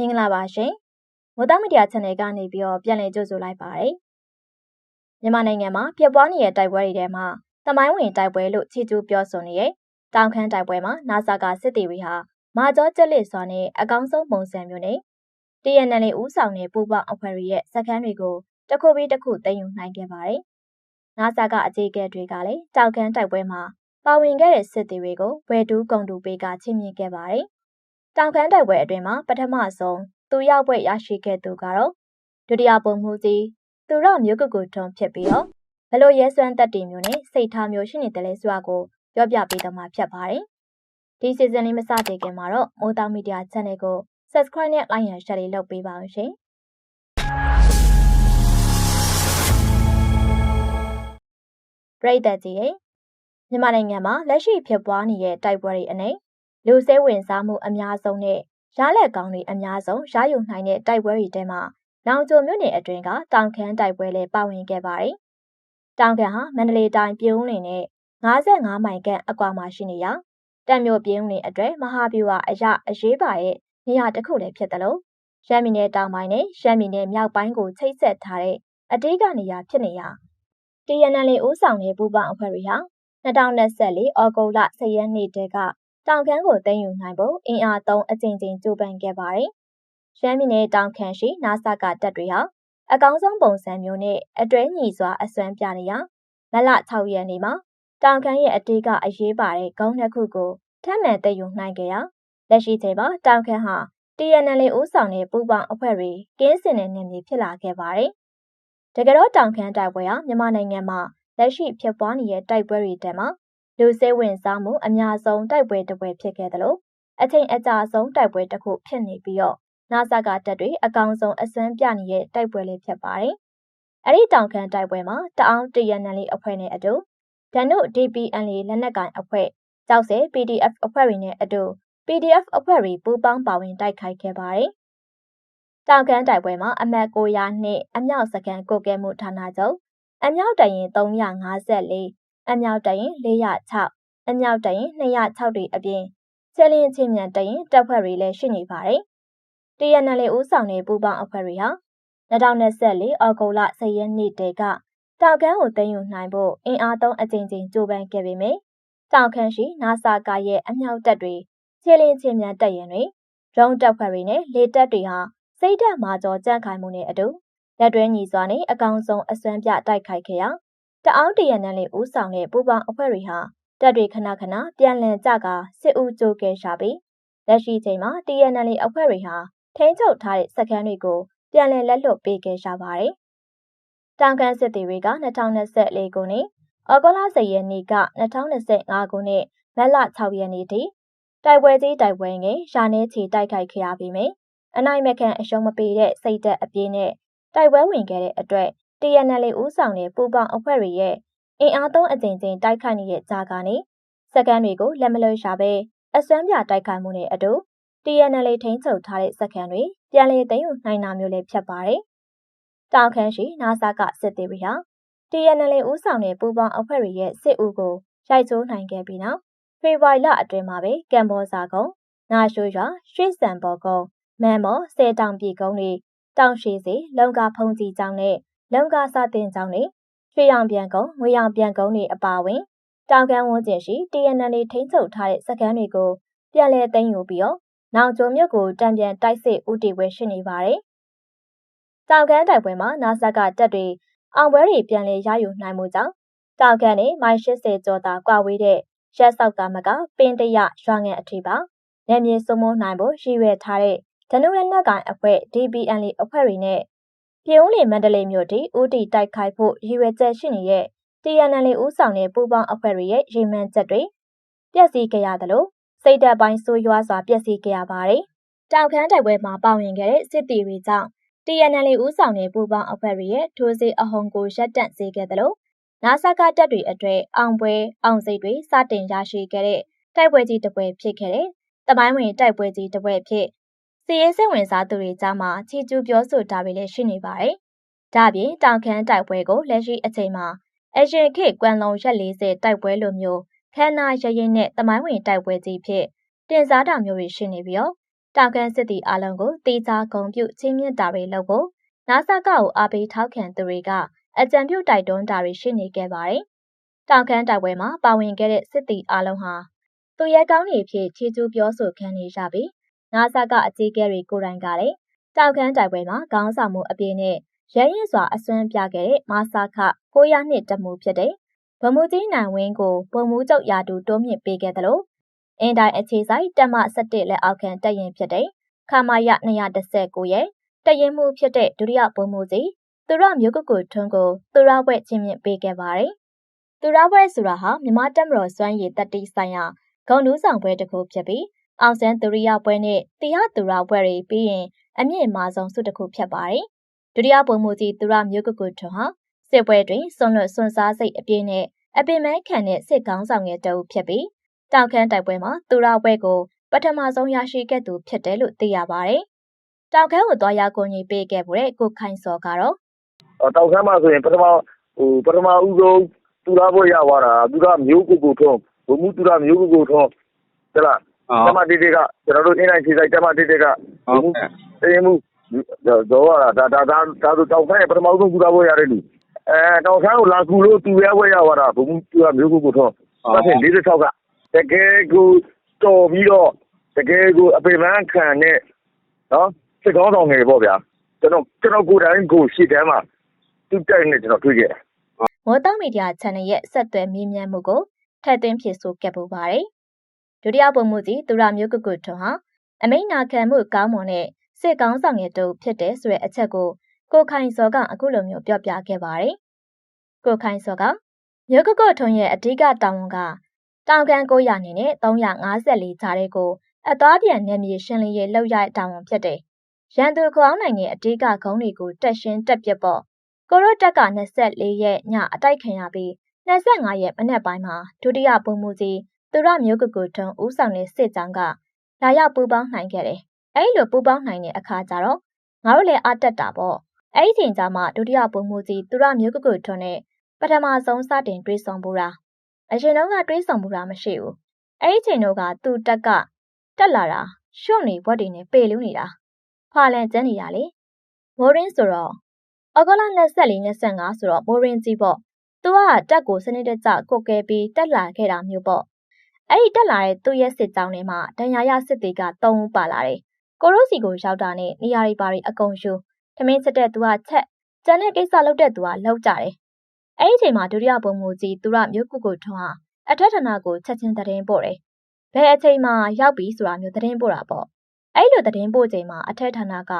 မင်္ဂလာပါရှင်မိုးသားမီဒီယာ channel ကနေပြီးတော့ပြန်လည်ကြိုဆိုလိုက်ပါတယ်မြန်မာနိုင်ငံမှာပြပွားနေတဲ့တိုက်ပွဲတွေထဲမှာတမိုင်းဝင်တိုက်ပွဲလို့ချီးကျူးပြောဆိုနေတဲ့တောင်ခမ်းတိုက်ပွဲမှာနာဆာကစစ်တီတွေဟာမာကျောကျက်လက်စွာနဲ့အကောင်းဆုံးပုံစံမျိုးနဲ့ TNL ဦးဆောင်တဲ့ပူပေါင်းအဖွဲ့တွေရဲ့စခန်းတွေကိုတစ်ခုပြီးတစ်ခုသိမ်းယူနိုင်ခဲ့ပါတယ်နာဆာကအကြီးအကဲတွေကလည်းတောင်ခမ်းတိုက်ပွဲမှာပါဝင်ခဲ့တဲ့စစ်တီတွေကိုဝယ်တူးကုန်တူပေးကချီးမြှင့်ခဲ့ပါတယ် တောင်ခမ်းတိုက်ပွဲအတွင်းမှာပထမဆုံးသူရောက်ပွဲရရှိခဲ့သူကတော့ဒုတိယပုံမှုကြီးသူရမျိုးကုတ်ကိုထွန်းဖြစ်ပြီးတော့ဘလို့ရဲစွမ်းတက်တီမျိုးနဲ့စိတ်ထားမျိုးရှိနေတယ်လဲဆိုတာကိုပြောပြပေးတော့မှာဖြစ်ပါတယ်။ဒီစီဇန်လေးမစသေးခင်မှာတော့မိုးတောင်မီဒီယာ channel ကို subscribe နဲ့ like ရ share လေးလုပ်ပေးပါအောင်ရှင်။ပြည်သက်ကြီးရဲ့မြန်မာနိုင်ငံမှာလက်ရှိဖြစ်ပွားနေတဲ့တိုက်ပွဲတွေအနေ လူစဲဝင်စားမှုအများဆုံးနဲ့ရလက်ကောင်းတွေအများဆုံးရယူနိုင်တဲ့တိုက်ပွဲတွေထဲမှာနောင်ကျိုမြို့နယ်အတွင်းကတောင်ခမ်းတိုက်ပွဲလည်းပါဝင်ခဲ့ပါတယ်။တောင်ခမ်းဟာမန္တလေးတိုင်းပြည်ဦးနယ်နဲ့55မိုင်ခန့်အကွာမှာရှိနေရာတက်မြို့ပြည်ဦးနယ်အတွက်မဟာဗျူဟာအရအရေးပါတဲ့နေရာတစ်ခုလည်းဖြစ်တယ်လို့ရှမ်းပြည်နယ်တောင်ပိုင်းနဲ့ရှမ်းပြည်နယ်မြောက်ပိုင်းကိုချိတ်ဆက်ထားတဲ့အတိတ်ကနေရာဖြစ်နေရာ TNL ဦးဆောင်တဲ့ပူးပေါင်းအဖွဲ့တွေဟာ2024ဩဂုတ်လ10ရက်နေ့တည်းက တောင်ခမ်းကိုသိမ်းယူနိုင်ဖို့အင်အားသုံးအကြိမ်ကြိမ်ကြိုးပမ်းခဲ့ပါတယ်။ရှမ်းပြည်နယ်တောင်ခမ်းရှိနာဆာကတပ်တွေဟာအကောင်းဆုံးပုံစံမျိုးနဲ့အတွဲညီစွာအစွမ်းပြနေရမလ6ရက်နေ့မှာတောင်ခမ်းရဲ့အတေးကအရေးပါတဲ့ဂုံးနှစ်ခုကိုထပ်မံသိမ်းယူနိုင်ခဲ့ရာလက်ရှိချိန်မှာတောင်ခမ်းဟာ TNL ဦးဆောင်တဲ့ပူပေါင်းအဖွဲ့တွေကင်းစင်တဲ့နေမြေဖြစ်လာခဲ့ပါတယ်။တကယ်တော့တောင်ခမ်းတိုက်ပွဲဟာမြန်မာနိုင်ငံမှာလက်ရှိဖြစ်ပွားနေတဲ့တိုက်ပွဲတွေထဲမှာ လူစိတ်ဝင်စားမှုအများဆုံးတိုက်ပွဲတစ်ပွဲဖြစ်ခဲ့သလိုအချိန်အကြာဆုံးတိုက်ပွဲတစ်ခုဖြစ်နေပြီးတော့နာဆာကတပ်တွေအကောင်ဆုံးအစွမ်းပြနေတဲ့တိုက်ပွဲလေးဖြစ်ပါတယ်။အဲ့ဒီတောင်ခံတိုက်ပွဲမှာတအောင်းတရနန်လေးအဖွဲ့နဲ့အတူဒန်တို့ DPN လေးလက်နက်ကိုင်အဖွဲ့ကြောက်စဲ PDF အဖွဲ့တွေနဲ့အတူ PDF အဖွဲ့တွေပူးပေါင်းပါဝင်တိုက်ခိုက်ခဲ့ပါတယ်။တောင်ကန်တိုက်ပွဲမှာအမတ်900နှစ်အမြောက်စကန်ကိုကဲမှုဌာနချုပ်အမြောက်တရင်354 အမြောက်တရင်406အမြောက်တရင်206တွေအပြင်ချဲလင်းချင်းမြန်တရင်တပ်ဖွဲ့တွေလည်းရှိနေပါတယ်။ TNL ဦးဆောင်တဲ့ပူးပေါင်းအဖွဲ့တွေဟာ2024အောက်တိုဘာ10ရက်နေ့တည်းကတောက်ကန်းကိုသိမ်းယူနိုင်ဖို့အင်အားသုံးအကြိမ်ကြိမ်ကြိုးပမ်းခဲ့ပေမယ့်တောက်ခန်းရှိနာဆာကာရဲ့အမြောက်တပ်တွေချဲလင်းချင်းမြန်တပ်ရင်တွေဒရုန်းတပ်ဖွဲ့တွေနဲ့လေတပ်တွေဟာစိတ်ဓာတ်မာကျော်ကြန့်ခိုင်မှုနဲ့အတူလက်တွဲညီစွာနဲ့အကောင်ဆုံးအစွမ်းပြတိုက်ခိုက်ခဲ့ရာ တအောင်းတရနန်လေးဦးဆောင်တဲ့ပူပေါင်းအဖွဲ့တွေဟာတပ်တွေခဏခဏပြန်လည်ကြကာစစ်ဦးကြိုးကဲရှာပြီးလက်ရှိချိန်မှာ TNL အဖွဲ့တွေဟာထိန်းချုပ်ထားတဲ့စခန်းတွေကိုပြန်လည်လက်လွတ်ပေးခဲ့ကြပါတယ်။တောင်ကန်စစ်တီတွေက2024ခုနှစ်ဩဂုတ်လ10ရက်နေ့က2025ခုနှစ်မတ်လ6ရက်နေ့ထိတိုက်ပွဲကြီးတိုက်ပွဲငယ်ရာနေချီတိုက်ခိုက်ခဲ့ရပြီးမြအနိုင်မခံအရှုံးမပေးတဲ့စိတ်သက်အပြင်းနဲ့တိုက်ပွဲဝင်ခဲ့တဲ့အတွက် TNL ဦးဆောင်တဲ့ပူပေါင်းအဖွဲ့တွေရဲ့အင်အားသုံးအကြိမ်ကြိမ်တိုက်ခိုက်နေတဲ့ကြားကနေစကန်တွေကိုလက်မလွှဲရှာပဲအစွမ်းပြတိုက်ခိုက်မှုနဲ့အတူ TNL ထိန်းချုပ်ထားတဲ့စကန်တွေပြန်လည်သိမ်းယူနိုင်တာမျိုးလည်းဖြစ်ပါတယ်။တောင်ခမ်းရှိနာဆာကစစ်သေးတွေဟာ TNL ဦးဆောင်တဲ့ပူပေါင်းအဖွဲ့တွေရဲ့စစ်ဦးကိုရိုက်ချိုးနိုင်ခဲ့ပြီးနောက်ဖေဖော်ဝါရီလအတွင်းမှာပဲကမ်ဘောဇာကုန်းနာရှိုးရွာရွှေစံပေါ်ကုန်းမန်မော်ဆဲတောင်ပြည်ကုန်းတွေတောင်ရှိစီလုံကာဖုံကြီးကျောင်းနဲ့ လုံကာစာတင်ကျောင်းတွေရွှေရောင်ပြန်ကုန်းငွေရောင်ပြန်ကုန်းတွေအပါအဝင်တောင်ကမ်းဝန်းကျင်ရှိ TNL ထိန်းချုပ်ထားတဲ့စခန်းတွေကိုပြန်လည်သိမ်းယူပြီးတော့နောင်ကျုံမြတ်ကိုတံပြန်တိုက်စစ်ဦးတည်ပွဲရှိနေပါတယ်။တောင်ကမ်းတိုက်ပွဲမှာနာဆက်ကတပ်တွေအောင်ပွဲတွေပြန်လည်ရယူနိုင်မှုကြောင့်တောင်ကမ်းနဲ့မိုင်80ကျော်သာကွာဝေးတဲ့ရက်ဆောက်သားမကပင်တရရွာငံအထိပါ။နယ်မြေစုံမနိုင်ဖို့ရည်ရွယ်ထားတဲ့ဓနုလက်နက်ကိုင်အဖွဲ့ DBN အဖွဲ့တွေနဲ့ ပြည်ဦးလီမန္တလေးမြို့တီဦးတီတိုက်ခိုက်ဖို့ရည်ရွယ်ချက်ရှိနေတဲ့ TNL ဦးဆောင်တဲ့ပူးပေါင်းအဖွဲ့တွေရဲ့ရေမှန်းချက်တွေပြည့်စည်ကြရသလိုစိတ်ဓာတ်ပိုင်းဆိုးရွားစွာပြည့်စည်ကြရပါတယ်။တောင်ခမ်းတိုက်ပွဲမှာပါဝင်ခဲ့တဲ့စစ်တီတွေကြောင့် TNL ဦးဆောင်တဲ့ပူးပေါင်းအဖွဲ့တွေရဲ့ထိုးစစ်အဟုန်ကိုရပ်တန့်စေခဲ့သလိုနာဆာကတပ်တွေအတွက်အောင်ပွဲအောင်စိတ်တွေစတင်ရရှိခဲ့တဲ့တိုက်ပွဲကြီးတစ်ပွဲဖြစ်ခဲ့တဲ့တမိုင်းဝင်တိုက်ပွဲကြီးတစ်ပွဲဖြစ် စီရေးစိတ်ဝင်စားသူတွေကြားမှာချီကျူးပြောဆိုတာတွေလည်းရှိနေပါတယ်။ဒါပြင်တောင်ခမ်းတိုက်ပွဲကိုလက်ရှိအချိန်မှာအရင်ခေတ်ကွမ်လုံရက်40တိုက်ပွဲလိုမျိုးခန္ဓာရရင်နဲ့တမိုင်းဝင်တိုက်ပွဲကြီးဖြစ်တင်စားတာမျိုးတွေရှိနေပြီးတော့တောင်ခမ်းစစ်တီအလုံးကိုတေချာဂုံပြုချင်းမြင့်တာတွေလုပ်ဖို့နာဆာကကိုအားပေးထောက်ခံသူတွေကအကြံပြုတိုက်တွန်းတာတွေရှိနေခဲ့ပါတယ်။တောင်ခမ်းတိုက်ပွဲမှာပါဝင်ခဲ့တဲ့စစ်တီအလုံးဟာသူရဲကောင်းတွေဖြစ်ချီကျူးပြောဆိုခံနေရပြီး နာဆာကအကြီးအကဲတွေကိုယ်တိုင်ကလည်းတောင်ခမ်းတိုက်ပွဲမှာခေါင်းဆောင်မှုအပြည့်နဲ့ရရင်စွာအစွမ်းပြခဲ့တဲ့မာဆာခ900နှစ်တမှုဖြစ်တဲ့ဗမူကြီးနိုင်ဝင်းကိုပုံမှုကျုပ်ရာတူတိုးမြင့်ပေးခဲ့တယ်လို့အင်တိုင်းအခြေဆိုင်တက်မ17လက်အောက်ခံတက်ရင်ဖြစ်တဲ့ခမာယ219ရဲ့တရင်မှုဖြစ်တဲ့ဒုတိယပုံမှုကြီးသူရမျိုးကုကုထွန်းကိုသူရဘွဲ့ချင်းမြင့်ပေးခဲ့ပါတယ်။သူရဘွဲ့ဆိုတာဟာမြမတက်မတော်စွမ်းရည်တတိဆိုင်ရာဂုံနူးဆောင်ပွဲတစ်ခုဖြစ်ပြီး အောင်စန်းသူရိယပွဲနဲ့တရားသူရပွဲတွေပြီးရင်အမြင့်မာဆုံးစုတစ်ခုဖြစ်ပါတယ်။ဒုတိယပုံမှုကြီးသူရမျိုးကုကုထွန်းဟာစစ်ပွဲတွင်ဆွန့်လွတ်ဆွန့်စားစိတ်အပြည့်နဲ့အပင်မဲခံတဲ့စစ်ကောင်းဆောင်ရဲ့တအုပ်ဖြစ်ပြီးတောက်ခမ်းတိုက်ပွဲမှာသူရပွဲကိုပထမဆုံးရရှိခဲ့သူဖြစ်တယ်လို့သိရပါတယ်။တောက်ခမ်းကိုသွားရောက်ကိုကြီးပေးခဲ့တဲ့ကိုခိုင်စောကတော့တောက်ခမ်းမှာဆိုရင်ပထမဟိုပထမဦးဆုံးသူရပွဲရသွားတာသူရမျိုးကိုကိုထုံးဘုံမှုသူရမျိုးကိုကိုထုံးဟဲ့လား တမတိတိကကျွန်တော်တို့အင်းတိုင်းခြေဆိုင်တမတိတိကဘုံမှုတင်းမှုတော့ရတာဒါဒါဒါဒါတောက်ခမ်းရဲ့ပထမဦးဆုံးသူရပွဲရတဲ့လူအဲတောင်ဆန်းကိုလာကူလို့သူရဲဝဲရသွားတာဘုံသူကမျိုးကိုကိုထွန်းဒါဖြင့်46ကတကယ်ကိုတော်ပြီးတော့တကယ်ကိုအပေမန်းခံနဲ့နော်စစ်ကောင်းဆောင်ငယ်ပေါ့ဗျာကျွန်တော်ကျွန်တော်ကိုယ်တိုင်ကိုရှေ့တန်းမှာသူ့တိုက်နဲ့ကျွန်တော်တွေ့ခဲ့တယ်မော်တောမီဒီယာ channel ရဲ့ဆက်သွယ်မြင်းမြန်းမှုကိုထည့်သွင်းဖြည့်ဆို့ခဲ့ပူပါတယ်။ ဒုတိယပုံမှုကြီးသူရမျိုးကုကုထွန်းဟာအမိန်နာခံမှုကောင်းမွန်တဲ့စစ်ကောင်းဆောင်ရဲ့တူဖြစ်တဲ့ဆိုတဲ့အချက်ကိုကိုခိုင်စောကအခုလိုမျိုးပြောပြခဲ့ပါတယ်။ကိုခိုင်စောကမြို့ကကော့ထုံရဲ့အဓိကတာဝန်ကတောင်ကန်900နေနဲ့354ဂျားတဲ့ကိုအသွားပြန်နယ်မြေရှင်းလင်းရေးလောက်ရတဲ့တာဝန်ဖြစ်တယ်။ရန်သူခေါင်းနိုင်တဲ့အဓိကဂုံးတွေကိုတက်ရှင်းတက်ပြစ်ပေါ့။ကိုရိုတက်က24ရက်ညအတိုက်ခံရပြီး25ရက်မနေ့ပိုင်းမှာဒုတိယပုံမှုကြီး သူရမျိုးကကူထုံဦးဆောင်တဲ့စစ်ကြောင်းကလာရောက်ပူပေါင်းနိုင်ခဲ့တယ်။အဲဒီလိုပူပေါင်းနိုင်တဲ့အခါကျတော့ငါတို့လည်းအတက်တာပေါ့။အဲဒီချိန်ကျမှဒုတိယပုံမှုကြီးသူရမျိုးကကူထုံနဲ့ပထမဆုံးစတင်တွေးဆောင်ပူတာအရင်တော့ကတွေးဆောင်ပူတာမရှိဘူးအဲ့ဒီချိန်တော့ကသူ့တက်ကတက်လာတာရှုံ့နေဘွက်တွေနဲ့ပေလူးနေတာဖာလန်ကျန်းနေတာလေမိုးရင်းဆိုတော့အဂလ24 25ဆိုတော့မိုးရင်းကြီးပေါ့သူကတက်ကိုစနစ်တကျကုတ်ကဲပြီးတက်လာခဲ့တာမျိုးပေါ့ အဲ့ဒီတက်လာတဲ့သူ့ရဲ့စစ်ကြောင်းထဲမှာဒဏ်ရာရစစ်သေးက3ဦးပါလာတယ်ကိုရိုစီကိုရောက်တာနဲ့နေရာတွေပါတွေအကုန်ယူထမင်းချက်တဲ့သူကချက်ကျန်တဲ့ကိစ္စလုပ်တဲ့သူကလောက်ကြတယ်အဲ့ဒီအချိန်မှာဒုတိယဘုံမူကြီးသူရမျိုးကုကိုထွန်းဟာအထက်ဌာနကိုချက်ချင်းသတင်းပို့တယ်။ဘယ်အချိန်မှရောက်ပြီဆိုတာမျိုးသတင်းပို့တာပေါ့။အဲ့လိုသတင်းပို့ချိန်မှာအထက်ဌာနက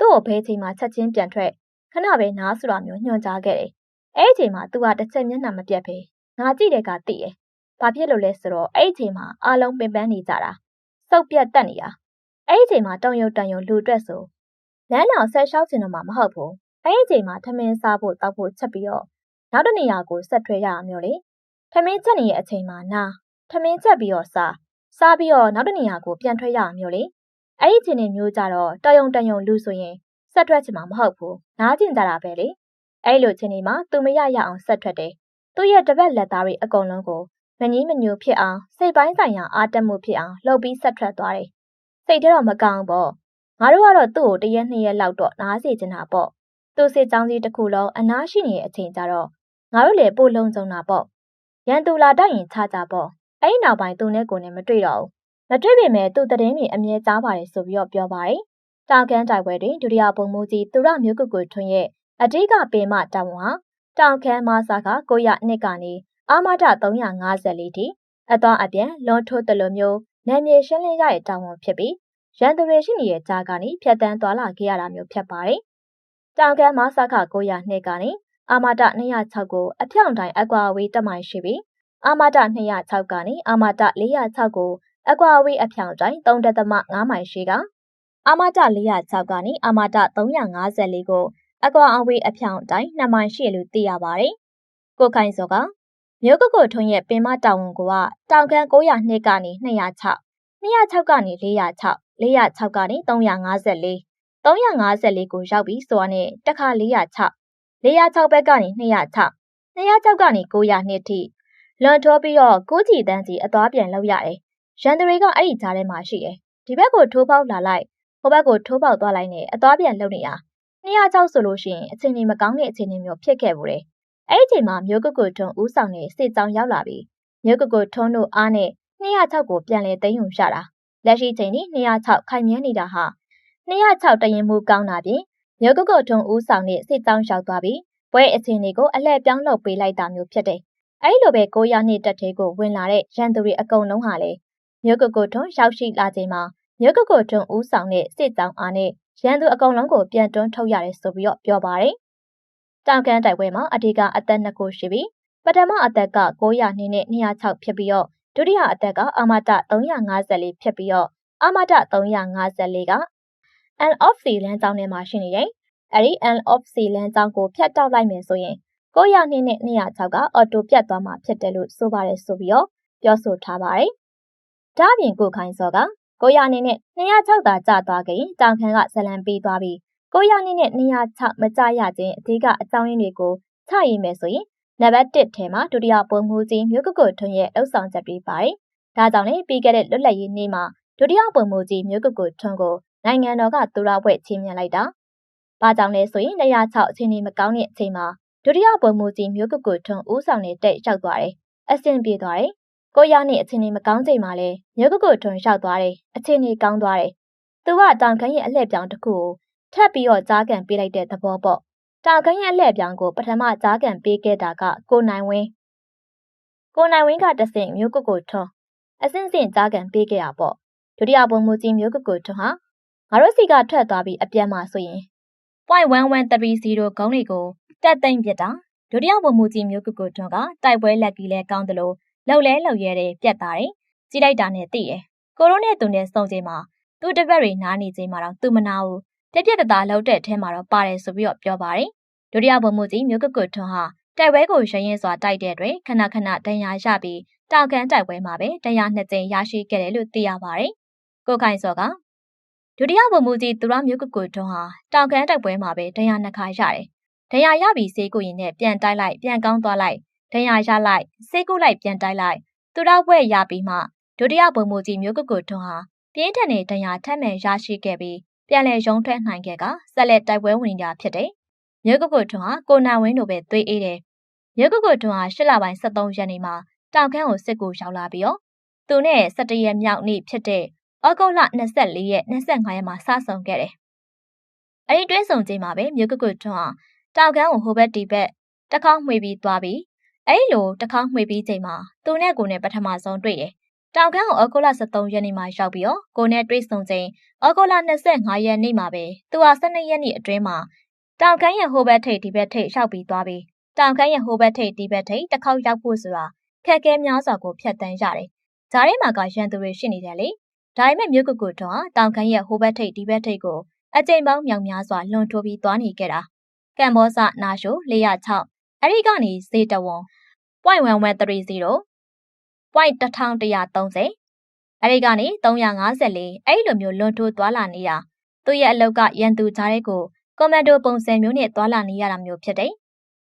သူ့ကိုဘယ်ချိန်မှချက်ချင်းပြန်ထွက်ခဏပဲနားဆိုတာမျိုးညွှန်ကြားခဲ့တယ်။အဲ့ဒီအချိန်မှာသူကတစ်ချက်မျက်နှာမပြတ်ပဲငါကြည့်တဲ့ကသိတယ်။ ဘာဖြစ်လို့လဲဆိုတော့အဲ့ဒီအချိန်မှာအားလုံးပင်ပန်းနေကြတာ။စုပ်ပြတ်တက်နေတာ။အဲ့ဒီအချိန်မှာတုံယုံတန်ယုံလူအတွက်ဆိုလမ်းတော်ဆက်လျှောက်ချင်တော့မှမဟုတ်ဘူး။အဲ့ဒီအချိန်မှာထမင်းစားဖို့တောက်ဖို့ချက်ပြီးတော့နောက်တစ်နေရာကိုဆက်ထွဲရအောင်မျိုးလေထမင်းချက်နေတဲ့အချိန်မှာနာထမင်းချက်ပြီးတော့စားစားပြီးတော့နောက်တစ်နေရာကိုပြန်ထွဲရအောင်မျိုးလေအဲ့ဒီချိန်နေမျိုးကြတော့တယုံတယုံလူဆိုရင်ဆက်ထွဲချင်မှာမဟုတ်ဘူးနားကျင်ကြတာပဲလေအဲ့လိုချိန်နေမှာသူမရရအောင်ဆက်ထွက်တယ်သူ့ရဲ့တပတ်လက်သားတွေအကုန်လုံးကို မငင်းမညူဖြစ်အောင်စိတ်ပိုင်းဆိုင်ရာအားတက်မှုဖြစ်အောင်လှုပ်ပြီးဆက်ထွက်သွားတယ်စိတ်ထဲတော့မကောင်းပေါ့ငါတို့ကတော့သူ့ကိုတရက်နှစ်ရက်လောက်တော့နားစေချင်တာပေါ့သူ့စစ်ကြောင်းကြီးတစ်ခုလုံးအနားရှိနေတဲ့အချိန်ကြတော့ငါတို့လည်းပို့လုံးကြုံတာပေါ့ရန်သူလာတိုက်ရင်ချကြပေါ့အဲ့ဒီနောက်ပိုင်းသူနဲ့ကိုနဲ့မတွေ့တော့ဘူးမတွေ့ပေမဲ့သူ့တရင်တွေအမြဲကြားပါတယ်ဆိုပြီးတော့ပြောပါတယ်တာကန်တိုက်ပွဲတွင်ဒုတိယပုံမှုကြီးသူရမျိုးကုတ်ကိုထွန်းရဲ့အတိကပေမတောင်ဟာတောင်ခမ်းမဆာက900နှစ်ကနေ အာမဒ354ထိအသွားအပြန်လွန်ထိုးတလို့မျိုးနာမည်ရှင်းလင်းရတဲ့တောင်ဝန်ဖြစ်ပြီးရန်သူတွေရှိနေတဲ့ကြားကနေဖြတ်တန်းသွားလာခဲ့ရတာမျိုးဖြစ်ပါတယ်တောင်ကမ်းမဆာက900နှစ်ကနေအာမတ206ကိုအဖြောင့်တိုင်းအကွာဝေးတက်မိုင်ရှိပြီးအာမတ206ကနေအာမတ406ကိုအကွာဝေးအဖြောင့်တိုင်း3.5မိုင်ရှိကအာမတ406ကနေအာမတ354ကိုအကွာအဝေးအဖြောင့်တိုင်း2မိုင်ရှိလို့သိရပါတယ်။ကိုခိုင်စောက မြို့ကကိုထွန်းရဲ့ပင်မတောင်ဝန်ကတောင်ကန်900နှစ်ကနေ206 206ကနေ406 406ကနေ354 354ကိုရောက်ပြီဆိုတာနဲ့တစ်ခါ406 406ဘက်ကနေ206 206ကနေ900နှစ်ထိလွန်ထိုးပြီးတော့ကိုကြည်တန်းစီအသွားပြန်လောက်ရတယ်။ရန်သူတွေကအဲ့ဒီကြားထဲမှာရှိတယ်။ဒီဘက်ကိုထိုးပေါက်လာလိုက်ဟိုဘက်ကိုထိုးပေါက်သွားလိုက်နဲ့အသွားပြန်လှုပ်နေတာ206ဆိုလို့ရှိရင်အချိန်ကြီးမကောင်းတဲ့အခြေအနေမျိုးဖြစ်ခဲ့ဘူးတယ် အဲ့ဒီချိန်မှာမျိုးကုတ်ကိုထုံဦးဆောင်တဲ့စစ်ကြောင်းရောက်လာပြီးမျိုးကုတ်ကိုထုံတို့အားနဲ့206ကိုပြန်လဲသိမ်းယူရတာလက်ရှိချိန်นี้206ခိုင်မြဲနေတာဟာ206တရင်မှုကောင်းတာပြင်မျိုးကုတ်ကိုထုံဦးဆောင်တဲ့စစ်ကြောင်းရောက်သွားပြီးပွဲအခြေအနေကိုအလှည့်ပြောင်းလုပ်ပေးလိုက်တာမျိုးဖြစ်တယ်အဲ့လိုပဲကိုရနှစ်တက်သေးကိုဝင်လာတဲ့ရန်သူတွေအကုန်လုံးဟာလေမြို့ကုတ်ကိုထွန်းရောက်ရှိလာချိန်မှာမြို့ကုတ်ကိုထွန်းဦးဆောင်တဲ့စစ်ကြောင်းအားနဲ့ရန်သူအကုန်လုံးကိုပြန်တွန်းထုတ်ရတယ်ဆိုပြီးတော့ပြောပါတယ်။ တောင်ကန်းတိုက်ပွဲမှာအဓိကအသက်နှစ်ခုရှိပြီးပထမအသက်က900နှင်းနဲ့206ဖြစ်ပြီးတော့ဒုတိယအသက်ကအာမတ354ဖြစ်ပြီးတော့အာမတ354က N of C လမ်းကြောင်းထဲမှာရှိနေတယ်။အဲဒီ N of C လမ်းကြောင်းကိုဖြတ်တောက်လိုက်မယ်ဆိုရင်900နှင်းနဲ့206ကအော်တိုပြတ်သွားမှာဖြစ်တယ်လို့ဆိုပါတယ်ဆိုပြီးတော့ပြောဆိုထားပါတယ်။ဒါ့အပြင်ကိုခိုင်စောက900နှင်းနဲ့206သာကျသွားခဲ့ရင်တောင်ခန်းကဇလံပေးသွားပြီး 900နှင်းနဲ့206မကျရခြင်းအဓိကအကြောင်းရင်းတွေကိုချရေးမယ်ဆိုရင်နံပါတ်1ထဲမှာဒုတိယပုံမှုကြီးမြို့ကကုတ်ထွန်းရဲ့လှုပ်ဆောင်ချက်တွေပါတယ်။ဒါကြောင့်လည်းပြီးခဲ့တဲ့လွတ်လပ်ရေးနေ့မှာဒုတိယပုံမှုကြီးမြို့ကကုတ်ထွန်းကိုနိုင်ငံတော်ကသူရဘွဲ့ချင်းမြင်လိုက်တာ။ဘာကြောင့်လဲဆိုရင်206အချိန်ကြီးမကောင်းတဲ့အချိန်မှာဒုတိယပုံမှုကြီးမျိုးကုတ်ကိုထွန်းဦးဆောင်တဲ့တက်ရောက်သွားတယ်။အဆင်ပြေသွားတယ်။ကိုရနဲ့အချိန်ကြီးမကောင်းချိန်မှာလည်းမျိုးကုတ်ကိုထွန်းရောက်သွားတယ်။အချိန်ကြီးကောင်းသွားတယ်။သူကတောင်ခမ်းရဲ့အလှည့်ပြောင်းတစ်ခုကို ထပ်ပြီးတော့ကြားကန်ပေးလိုက်တဲ့သဘောပေါ့။တောင်ခမ်းရဲ့အလှည့်ပြောင်းကိုပထမကြားကန်ပေးခဲ့တာကကိုနိုင်ဝင်း။ကိုနိုင်ဝင်းကတဆင့်မျိုးကုတ်ကိုထွန်းအစင်းစင်ကြားကန်ပေးခဲ့တာပေါ့။ဒုတိယပုံမှုကြီးမျိုးကုတ်ကိုထွန်းဟာငါတို့စီကထွက်သွားပြီးအပြန်မှာဆိုရင်0.1130 ဂုံးတွေကိုတက်သိမ့်ပြစ်တာဒုတိယဗိုလ်မှူးကြီးမျိုးကုကုထွန်းကတိုက်ပွဲလက်ကြီးလဲကောင်းတယ်လို့လှုပ်လဲလှုပ်ရဲတယ်ပြက်သားတယ်ကြီးလိုက်တာနဲ့သိတယ်ကိုရိုနဲ့သူနဲ့စုံချိန်မှာသူ့တပတ်တွေနားနေချိန်မှာတော့သူမနာဘူး ပြက်ပြက်တသားလှုပ်တဲ့အထဲမှာတော့ပါတယ်ဆိုပြီးတော့ပြောပါတယ်ဒုတိယဗိုလ်မှူးကြီးမျိုးကုကုထွန်းဟာတိုက်ပွဲကိုရရင်စွာတိုက်တဲ့အတွက်ခဏခဏဒဏ်ရာရပြီးတောက်ကန်တိုက်ပွဲမှာပဲတရားနှစ်ကြိမ်ရရှိခဲ့တယ်လို့သိရပါတယ်ကိုခိုင်စောကဒုတိယဗိုလ်မှူးကြီးသူရမျိုးကုကုထွန်းဟာတောက်ကန်တိုက်ပွဲမှာပဲတရားနှစ်ခါရတယ်ဒဏ်ရာရပြီးဆေးကုရင်နဲ့ပြန်တိုက်လိုက်ပြန်ကောင်းသွားလိုက်ဒဏ်ရာရလိုက်ဆေးကုလိုက်ပြန်တိုက်လိုက်သူတော်ဘွဲ့ရပြီးမှဒုတိယဘုံမူကြီးမျိုးကုတ်ကုထွန်းဟာပြင်းထန်တဲ့ဒဏ်ရာထပ်မံရရှိခဲ့ပြီး ပြန်လည်ရုံထွက်နိုင်ခဲ့ကဆက်လက်တိုက်ပွဲဝင်ကြဖြစ်တယ်။မျိုးကုတ်ကုထွန်းဟာကိုနာဝင်းတို့ပဲသွေးအေးတယ်။မျိုးကုတ်ကုထွန်းဟာ၈လပိုင်း73ရက်နေ့မှာတောင်ခမ်းကိုစစ်ကူရောက်လာပြီးတော့သူနဲ့17ရက်မြောက်နေ့ဖြစ်တဲ့ဩဂုတ်လ24ရက်25ရက်မှာစဆုံခဲ့တယ်။အဲဒီတွဲဆုံချိန်မှာပဲမြို့ကုတ်ကုထွန်းဟာတောက်ကန်းကိုဟိုဘက်ဒီဘက်တစ်ခေါက်မှွေပြီးသွားပြီးအဲ့လိုတစ်ခေါက်မှွေပြီးချိန်မှာသူနဲ့ကိုနဲ့ပထမဆုံးတွေ့တယ်။ တောက်ကန်းကိုအော်ဂိုလာ23ရက်နေ့မှာရောက်ပြီးတော့ကိုနဲ့တွေ့ဆုံချိန်အော်ဂိုလာ25ရက်နေ့မှာပဲသူဟာ12ရက်နေ့အတွင်းမှာတောက်ကန်းရဲ့ဟိုဘက်ထိပ်ဒီဘက်ထိပ်ရောက်ပြီးသွားပြီးတောက်ကန်းရဲ့ဟိုဘက်ထိပ်ဒီဘက်ထိပ်တစ်ခေါက်ရောက်ဖို့ဆိုတာခက်ခဲများစွာကိုဖြတ်တန်းရတယ်။ဂျားထဲမှာကရန်သူတွေရှိနေတယ်လေ။ဒါပေမဲ့မြို့ကုတ်ကုတ်တော့တောက်ကန်းရဲ့ဟိုဘက်ထိပ်ဒီဘက်ထိပ်ကိုအကြိမ်ပေါင်းမြောင်များစွာလွန်ထိုးပြီးသွားနေခဲ့တာ။ကမ်ဘောဇနာရှို406အဲ့ဒီကနေဇေတဝန်0.1130 0.1130အဲ့ဒီကနေ354အဲ့လိုမျိုးလွန်ထိုးသွားလာနေတာသူ့ရဲ့အလောက်ကရန်သူကြားတဲ့ကိုကွန်မန်ဒိုပုံစံမျိုးနဲ့သွားလာနေရတာမျိုးဖြစ်တယ်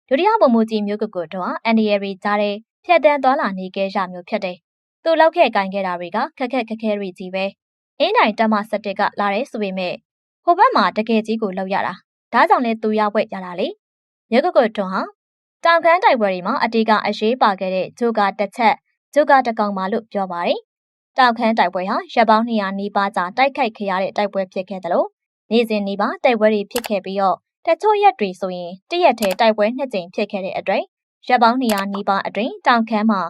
ဒုတိယဗိုလ်မှူးကြီးမျိုးကကိုတော့အန်ဒီယရီကြားတဲ့ဖြတ်တန်းသွားလာနေခဲ့ရမျိုးဖြစ်တယ်သူလောက်ခဲ့ကင်ခဲ့တာတွေကခက်ခက်ခက်ခဲတွေကြီးပဲအင်းနိုင်တမစတစ်ကလာတယ်ဆိုပေမဲ့ဟိုဘက်မှာတကယ်ကြီးကိုလောက်ရတာဒါကြောင့်လဲသူရောက်ွက်ကြတာလေမြကုတ်ကုတ်ထွန်းဟာတောင်ခမ်းတိုက်ပွဲတွေမှာအတေကအရေးပါခဲ့တဲ့ဂျိုကာတစ်ချက် ဂျိုကာတစ်ကောင်ပါလို့ပြောပါတယ်တောင်ခမ်းတိုက်ပွဲဟာရပ်ပေါင်း200နီးပါးကြာတိုက်ခိုက်ခဲ့ရတဲ့တိုက်ပွဲဖြစ်ခဲ့တယ်လို့နေ့စဉ်နီးပါးတိုက်ပွဲတွေဖြစ်ခဲ့ပြီးတော့တချို့ရက်တွေဆိုရင်တရက်ထဲတိုက်ပွဲနှစ်ကြိမ်ဖြစ်ခဲ့တဲ့အတွက်ရပ်ပေါင်း200နီးပါးအတွင်းတောင်ခမ်းမှာ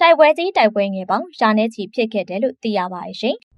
တိုက်ပွဲကြီးတိုက်ပွဲငယ်ပေါင်းရာနဲ့ချီဖြစ်ခဲ့တယ်လို့သိရပါတယ်ရှင်။